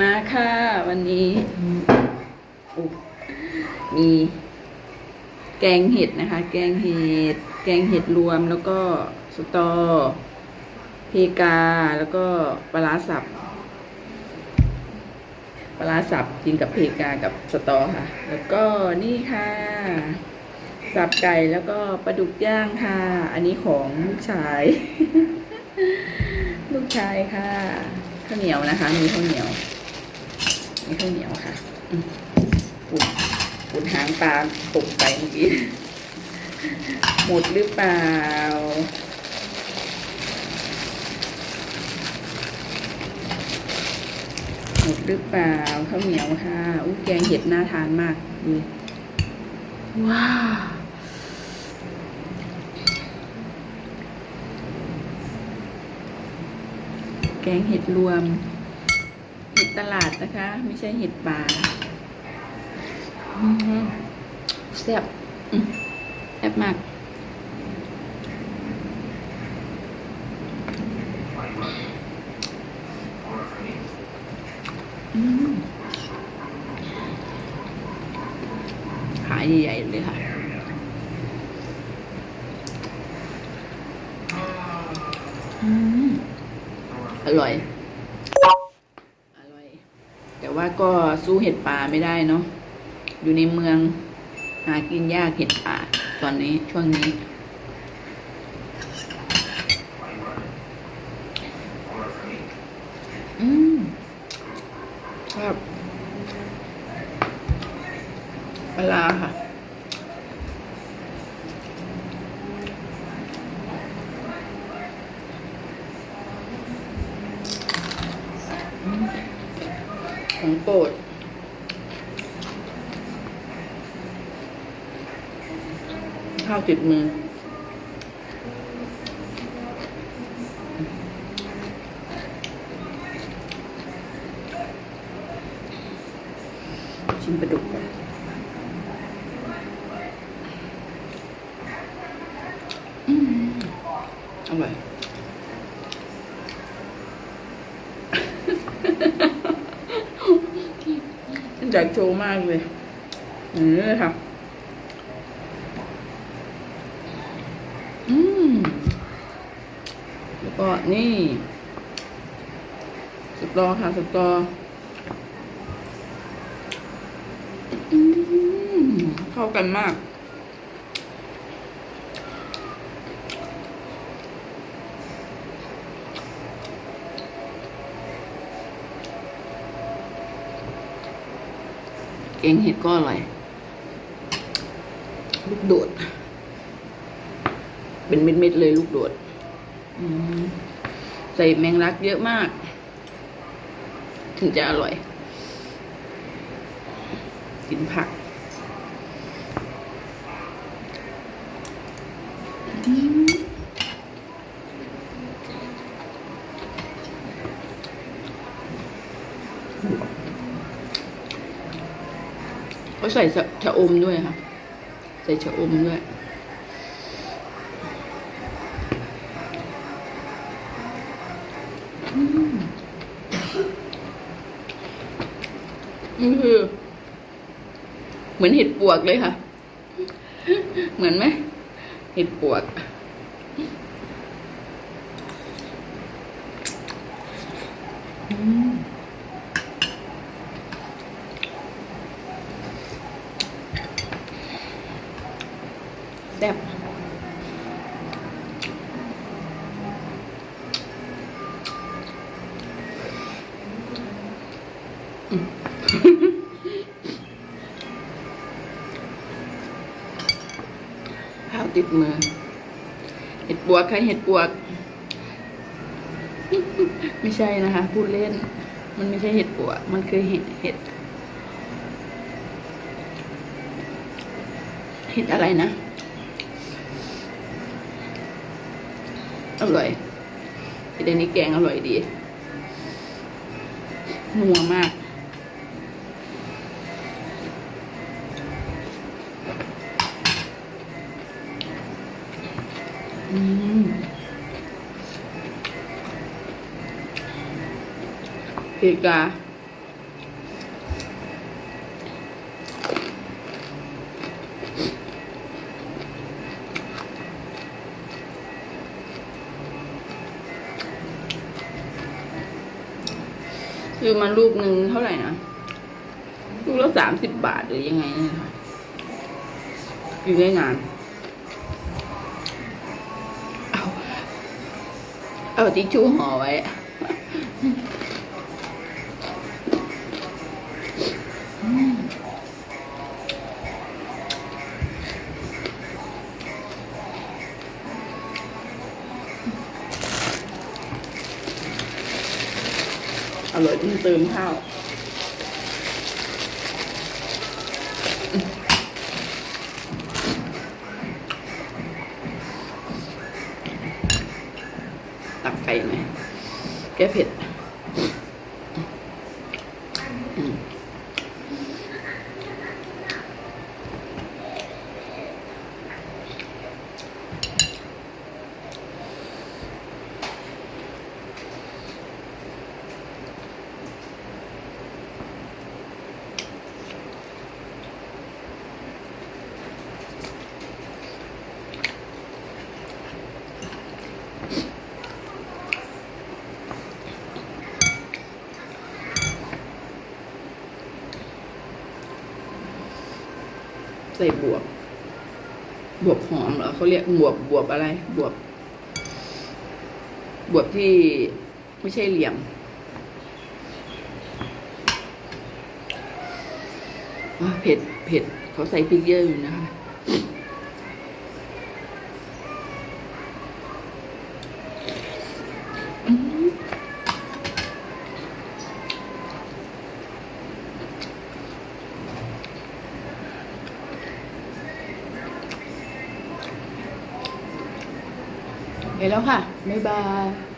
มาค่ะ วันนี้มีแกงเห็ดนะคะ แกงเห็ด แกงเห็ดรวมแล้วก็สตอ เพกา แล้วก็ปลาสับปลาร้าสับกินกับเพกากับสตอค่ะ แล้วก็นี่ค่ะสับไก่แล้วก็ปลาดุกย่างค่ะ อันนี้ของลูกชาย ลูกชายค่ะข้าวเหนียวนะคะ มีข้าวเหนียว มีข้าวเหนียวค่ะปุ่นปุ่นหางปลาตกไปเมื่อกี้ หมดหรือเปล่า หมดหรือเปล่าข้าวเหนียวค่ะอู้แกงเห็ดน่าทานมากนี่ว้าวแกงเห็ดรวม ตลาดนะคะ ไม่ใช่เห็ดป่าอื้อหือแซ่บอืมแซ่บมากอืมขายใหญ่ๆเลยค่ะอืมอร่อยอร่อยแต่ ว่าก็สู้เห็ดป่าไม่ได้เนาะอยู่ในเมืองหากินยากเห็ดป่าตอนนี้ช่วงนี้ อืมครับปลาร้าค่ะ อืมของ โปรดข้าวติดมือ ชิมปลาดุกก่อนอืมอร่อย ฉันอยากโชว์มากเลยอืมเลยค่ะ อืม แล้วก็นี่สตอค่ะสตออืมเข้ากันมาก กงเห็ดก็อร่อย ลูกโดด เป็นเม็ดๆเลยลูกโดดอืมใส่แมงลักเยอะมาก ถึงจะอร่อย กินผัก เขาใส่ชะอมด้วยค่ะ ใส่ชะอมด้วยนี่คือ เหมือนเห็ดปวกเลยค่ะ เหมือนไหมเห็ดปวกอืม ซ่บข้าวติดมือ เห็ดปวกใครเห็ดปวก ไม่ใช่นะคะ พูดเล่น มันไม่ใช่เห็ดปวก มันคือเห็ดเห็ดเห็ดอะไรนะ อร่อยเดอันนี้แกงอร่อยดีนัวมาก อืมเพกา คือมารูปหนึ่งเท่าไหร่นะรูปละสามสิบบาทหรือยังไงนี่ค่ะอยู่ได้นาน เอาเอาทิชชู่ห่อไว้ อร่อยต้องเติมข้าวตักไก่หมแก้เผ็ด ใส่บวบบวบหอมเหรอเขาเรียกบวบบวบอะไร บวบ บวบที่ไม่ใช่เหลี่ยมเผ็ดเผ็ดเขาใส่พริกเยอะอยู่นะคะ ไปแล้วค่ะ บ๊ายบาย